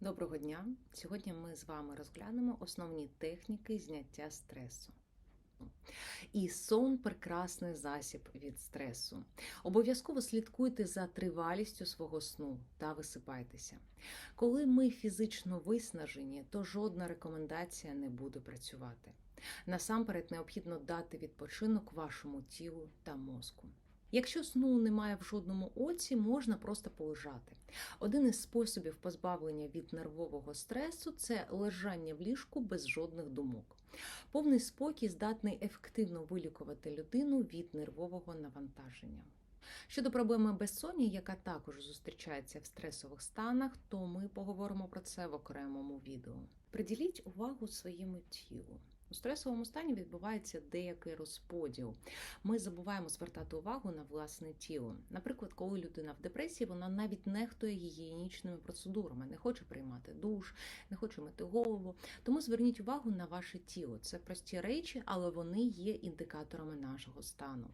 Доброго дня! Сьогодні ми з вами розглянемо основні техніки зняття стресу. І сон прекрасний засіб від стресу. Обов'язково слідкуйте за тривалістю свого сну та висипайтеся. Коли ми фізично виснажені, то жодна рекомендація не буде працювати. Насамперед необхідно дати відпочинок вашому тілу та мозку. Якщо сну немає в жодному оці, можна просто полежати. Один із способів позбавлення від нервового стресу це лежання в ліжку без жодних думок. Повний спокій здатний ефективно вилікувати людину від нервового навантаження. Щодо проблеми безсоння, яка також зустрічається в стресових станах, то ми поговоримо про це в окремому відео. Приділіть увагу своєму тілу. У стресовому стані відбувається деякий розподіл. Ми забуваємо звертати увагу на власне тіло. Наприклад, коли людина в депресії, вона навіть нехтує гігієнічними процедурами, не хоче приймати душ, не хоче мити голову. Тому зверніть увагу на ваше тіло. Це прості речі, але вони є індикаторами нашого стану.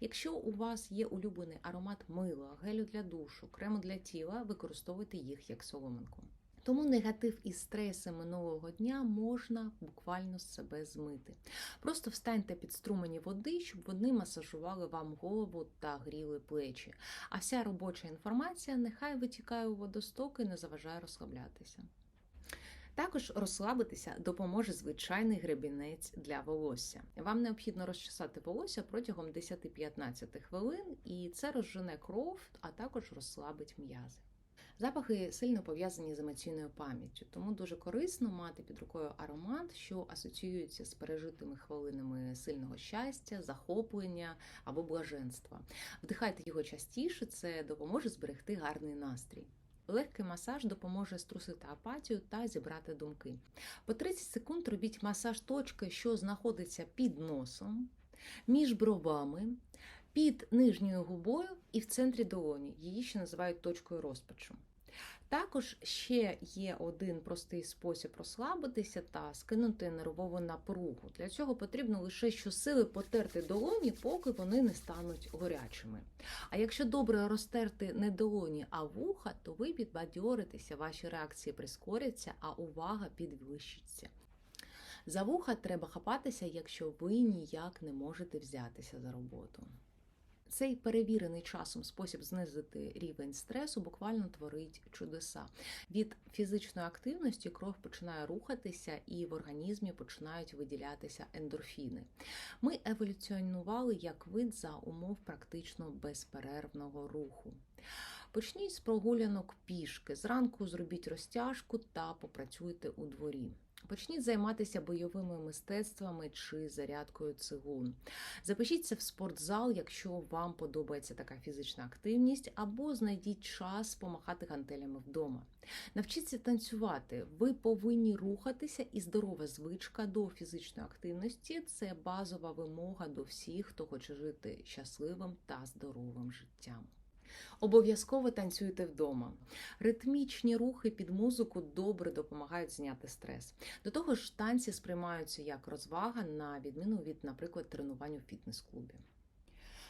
Якщо у вас є улюблений аромат мила, гелю для душу, крему для тіла, використовуйте їх як соломинку. Тому негатив і стреси минулого дня можна буквально з себе змити. Просто встаньте під струмені води, щоб вони масажували вам голову та гріли плечі. А вся робоча інформація нехай витікає у водостоки і не заважає розслаблятися. Також розслабитися допоможе звичайний гребінець для волосся. Вам необхідно розчесати волосся протягом 10-15 хвилин, і це розжене кров, а також розслабить м'язи. Запахи сильно пов'язані з емоційною пам'яттю, тому дуже корисно мати під рукою аромат, що асоціюється з пережитими хвилинами сильного щастя, захоплення або блаженства. Вдихайте його частіше, це допоможе зберегти гарний настрій. Легкий масаж допоможе струсити апатію та зібрати думки. По 30 секунд робіть масаж точки, що знаходиться під носом, між бровами, під нижньою губою і в центрі долоні. Її ще називають точкою розпачу. Також ще є один простий спосіб розслабитися та скинути нервову напругу. Для цього потрібно лише щосили потерти долоні, поки вони не стануть горячими. А якщо добре розтерти не долоні, а вуха, то ви підбадьоритеся, ваші реакції прискоряться, а увага підвищиться. За вуха треба хапатися, якщо ви ніяк не можете взятися за роботу. Цей перевірений часом спосіб знизити рівень стресу буквально творить чудеса. Від фізичної активності кров починає рухатися, і в організмі починають виділятися ендорфіни. Ми еволюціонували як вид за умов практично безперервного руху. Почніть з прогулянок пішки. Зранку зробіть розтяжку та попрацюйте у дворі. Почніть займатися бойовими мистецтвами чи зарядкою цигун. Запишіться в спортзал, якщо вам подобається така фізична активність, або знайдіть час помахати гантелями вдома. Навчіться танцювати. Ви повинні рухатися, і здорова звичка до фізичної активності це базова вимога до всіх, хто хоче жити щасливим та здоровим життям. Обов'язково танцюйте вдома. Ритмічні рухи під музику добре допомагають зняти стрес. До того ж, танці сприймаються як розвага, на відміну від, наприклад, тренувань у фітнес-клубі.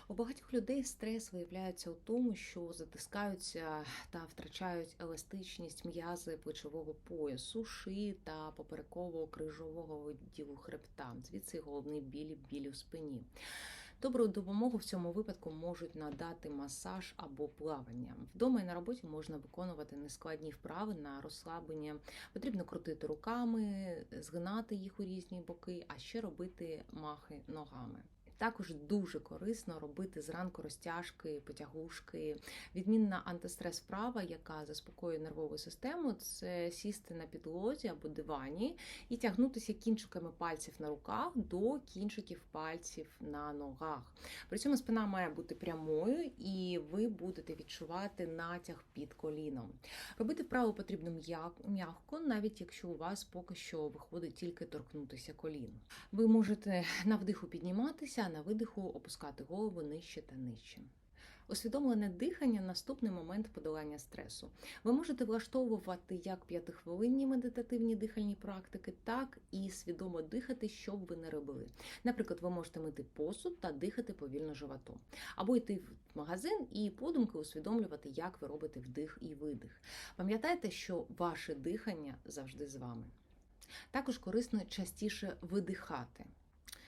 У багатьох людей стрес виявляється у тому, що затискаються та втрачають еластичність м'язи плечового поясу, шиї та поперекового крижового відділу хребта, звідси головний біль, біль у спині. Добру допомогу в цьому випадку можуть надати масаж або плавання. Вдома і на роботі можна виконувати нескладні вправи на розслаблення. Потрібно крутити руками, згинати їх у різні боки, а ще робити махи ногами. Також дуже корисно робити зранку розтяжки, потягушки. Відмінна антистрес вправа, яка заспокоює нервову систему, це сісти на підлозі або дивані і тягнутися кінчиками пальців на руках до кінчиків пальців на ногах. При цьому спина має бути прямою, і ви будете відчувати натяг під коліном. Робити вправу потрібно м'яко, навіть якщо у вас поки що виходить тільки торкнутися колін. Ви можете на вдиху підніматися, а на видиху опускати голову нижче та нижче. Усвідомлене дихання наступний момент подолання стресу. Ви можете влаштовувати як п'ятихвилинні медитативні дихальні практики, так і свідомо дихати, що б ви не робили. Наприклад, ви можете мити посуд та дихати повільно животом, або йти в магазин і подумки усвідомлювати, як ви робите вдих і видих. Пам'ятайте, що ваше дихання завжди з вами. Також корисно частіше видихати.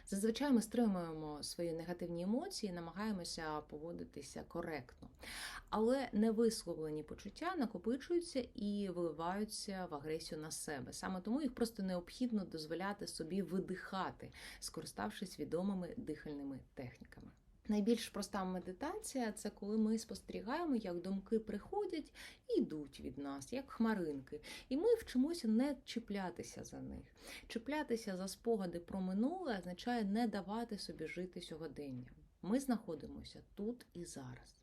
Зазвичай ми стримуємо свої негативні емоції, намагаємося поводитися коректно, але невисловлені почуття накопичуються і виливаються в агресію на себе. Саме тому їх просто необхідно дозволяти собі видихати, скориставшись відомими дихальними техніками. Найбільш проста медитація це коли ми спостерігаємо, як думки приходять і йдуть від нас, як хмаринки, і ми вчимося не чіплятися за них. Чіплятися за спогади про минуле означає не давати собі жити сьогоденням. Ми знаходимося тут і зараз.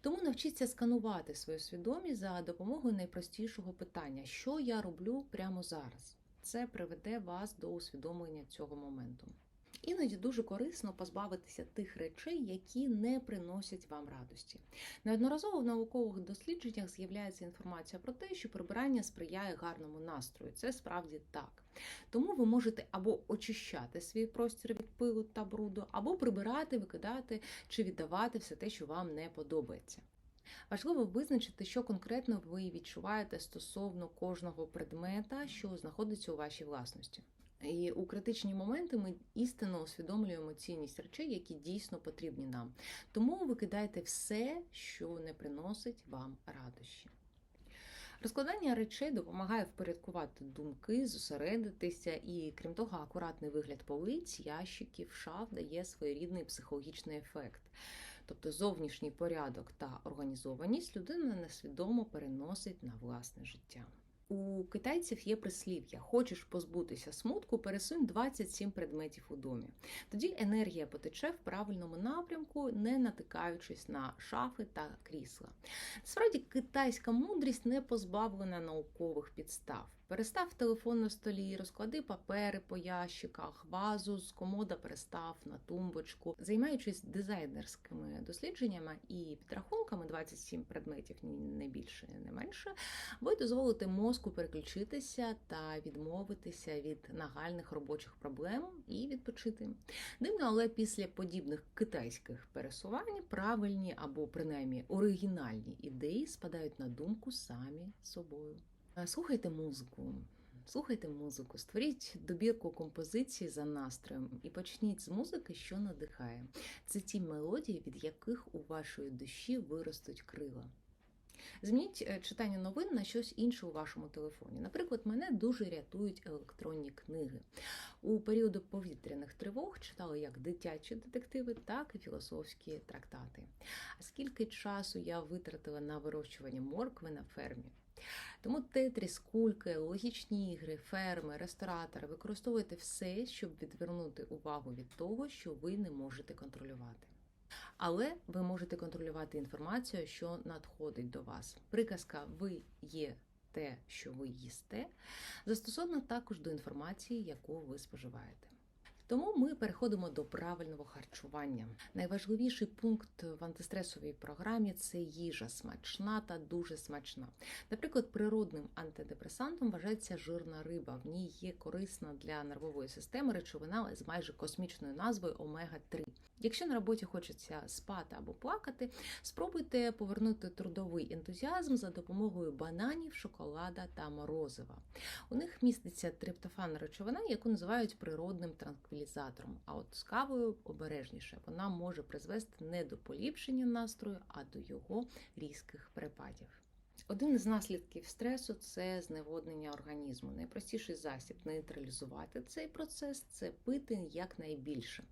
Тому навчіться сканувати свою свідомість за допомогою найпростішого питання, що я роблю прямо зараз. Це приведе вас до усвідомлення цього моменту. Іноді дуже корисно позбавитися тих речей, які не приносять вам радості. Неодноразово в наукових дослідженнях з'являється інформація про те, що прибирання сприяє гарному настрою. Це справді так. Тому ви можете або очищати свій простір від пилу та бруду, або прибирати, викидати чи віддавати все те, що вам не подобається. Важливо визначити, що конкретно ви відчуваєте стосовно кожного предмета, що знаходиться у вашій власності. І у критичні моменти ми істинно усвідомлюємо цінність речей, які дійсно потрібні нам. Тому викидайте все, що не приносить вам радощі. Розкладання речей допомагає впорядкувати думки, зосередитися, і, крім того, акуратний вигляд полиць, ящиків, шаф дає своєрідний психологічний ефект. Тобто зовнішній порядок та організованість людина несвідомо переносить на власне життя. У китайців є прислів'я: хочеш позбутися смутку, пересунь 27 предметів у домі. Тоді енергія потече в правильному напрямку, не натикаючись на шафи та крісла. Справді, китайська мудрість не позбавлена наукових підстав. Перестав телефон на столі, розклади папери по ящиках, вазу з комода перестав на тумбочку, займаючись дизайнерськими дослідженнями і підрахунками 27 предметів, не більше, не менше, ви дозволите мозку переключитися та відмовитися від нагальних робочих проблем і відпочити. Дивно, але після подібних китайських пересувань правильні або принаймні оригінальні ідеї спадають на думку самі собою. Слухайте музику. Слухайте музику, створіть добірку композиції за настроєм і почніть з музики, що надихає. Це ті мелодії, від яких у вашої душі виростуть крила. Змініть е, читання новин на щось інше у вашому телефоні. Наприклад, мене дуже рятують електронні книги. У періоди повітряних тривог читала як дитячі детективи, так і філософські трактати. А скільки часу я витратила на вирощування моркви на фермі? Тому тетріс, кульки, логічні ігри, ферми, ресторатори використовуйте все, щоб відвернути увагу від того, що ви не можете контролювати. Але ви можете контролювати інформацію, що надходить до вас. Приказка Ви є те, що ви їсте, застосована також до інформації, яку ви споживаєте. Тому ми переходимо до правильного харчування. Найважливіший пункт в антистресовій програмі це їжа смачна та дуже смачна. Наприклад, природним антидепресантом вважається жирна риба. В ній є корисна для нервової системи речовина з майже космічною назвою омега-3. Якщо на роботі хочеться спати або плакати, спробуйте повернути трудовий ентузіазм за допомогою бананів, шоколада та морозива. У них міститься триптофанна речовина, яку називають природним транквілізатором. А от з кавою обережніше вона може призвести не до поліпшення настрою, а до його різких перепадів. Один із наслідків стресу це зневоднення організму. Найпростіший засіб нейтралізувати цей процес це пити якнайбільше.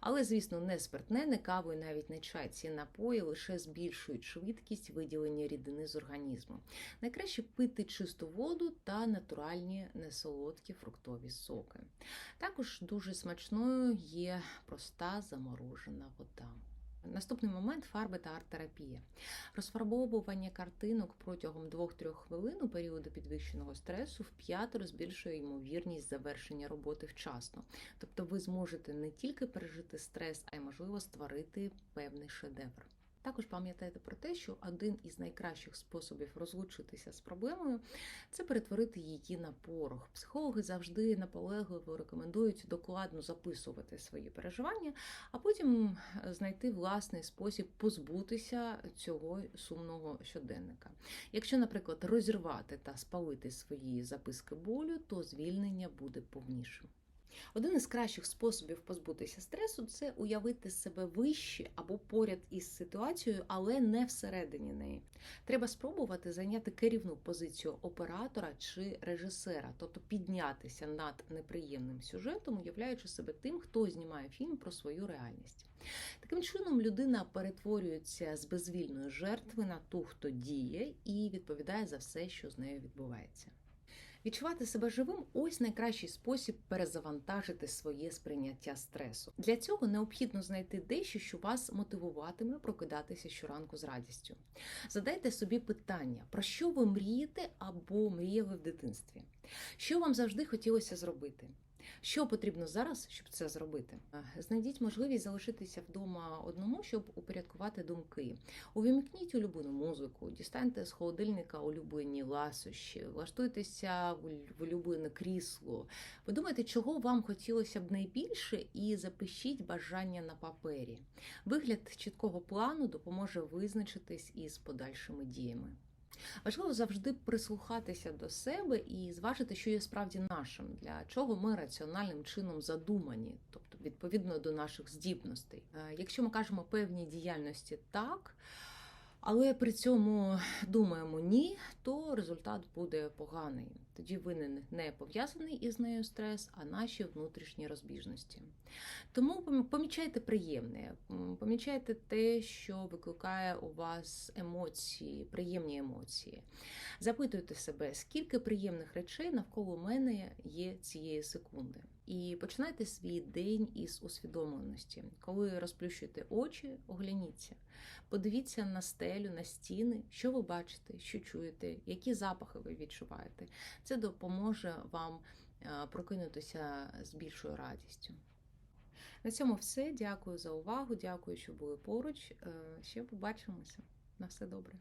Але, звісно, не спиртне, не каву і навіть не чай. Ці напої лише збільшують швидкість виділення рідини з організму. Найкраще пити чисту воду та натуральні несолодкі фруктові соки. Також дуже смачною є проста заморожена вода. Наступний момент фарби та арт-терапія. Розфарбовування картинок протягом 2-3 хвилин у періоду підвищеного стресу в п'ятеро збільшує ймовірність завершення роботи вчасно. Тобто ви зможете не тільки пережити стрес, а й можливо створити певний шедевр. Також пам'ятайте про те, що один із найкращих способів розлучитися з проблемою це перетворити її на порох. Психологи завжди наполегливо рекомендують докладно записувати свої переживання, а потім знайти власний спосіб позбутися цього сумного щоденника. Якщо, наприклад, розірвати та спалити свої записки болю, то звільнення буде повнішим. Один із кращих способів позбутися стресу це уявити себе вище або поряд із ситуацією, але не всередині неї. Треба спробувати зайняти керівну позицію оператора чи режисера, тобто піднятися над неприємним сюжетом, уявляючи себе тим, хто знімає фільм про свою реальність. Таким чином, людина перетворюється з безвільної жертви на ту, хто діє, і відповідає за все, що з нею відбувається. Відчувати себе живим ось найкращий спосіб перезавантажити своє сприйняття стресу. Для цього необхідно знайти дещо, що вас мотивуватиме прокидатися щоранку з радістю. Задайте собі питання, про що ви мрієте або мріяли в дитинстві, що вам завжди хотілося зробити. Що потрібно зараз, щоб це зробити? Знайдіть можливість залишитися вдома одному, щоб упорядкувати думки. Увімкніть улюблену музику, дістаньте з холодильника улюблені ласощі, влаштуйтеся в улюблене крісло. Подумайте, чого вам хотілося б найбільше, і запишіть бажання на папері. Вигляд чіткого плану допоможе визначитись із подальшими діями. Важливо завжди прислухатися до себе і зважити, що є справді нашим, для чого ми раціональним чином задумані, тобто відповідно до наших здібностей. Е, Якщо ми кажемо певній діяльності так, але при цьому думаємо ні, то результат буде поганий. Тоді винен не пов'язаний із нею стрес, а наші внутрішні розбіжності. Тому помічайте приємне, помічайте те, що викликає у вас емоції, приємні емоції. Запитуйте себе, скільки приємних речей навколо мене є цієї секунди. І починайте свій день із усвідомленості. Коли розплющуєте очі, огляніться, подивіться на стелю, на стіни, що ви бачите, що чуєте, які запахи ви відчуваєте. Це допоможе вам прокинутися з більшою радістю. На цьому все. Дякую за увагу. Дякую, що були поруч. Ще побачимося. На все добре.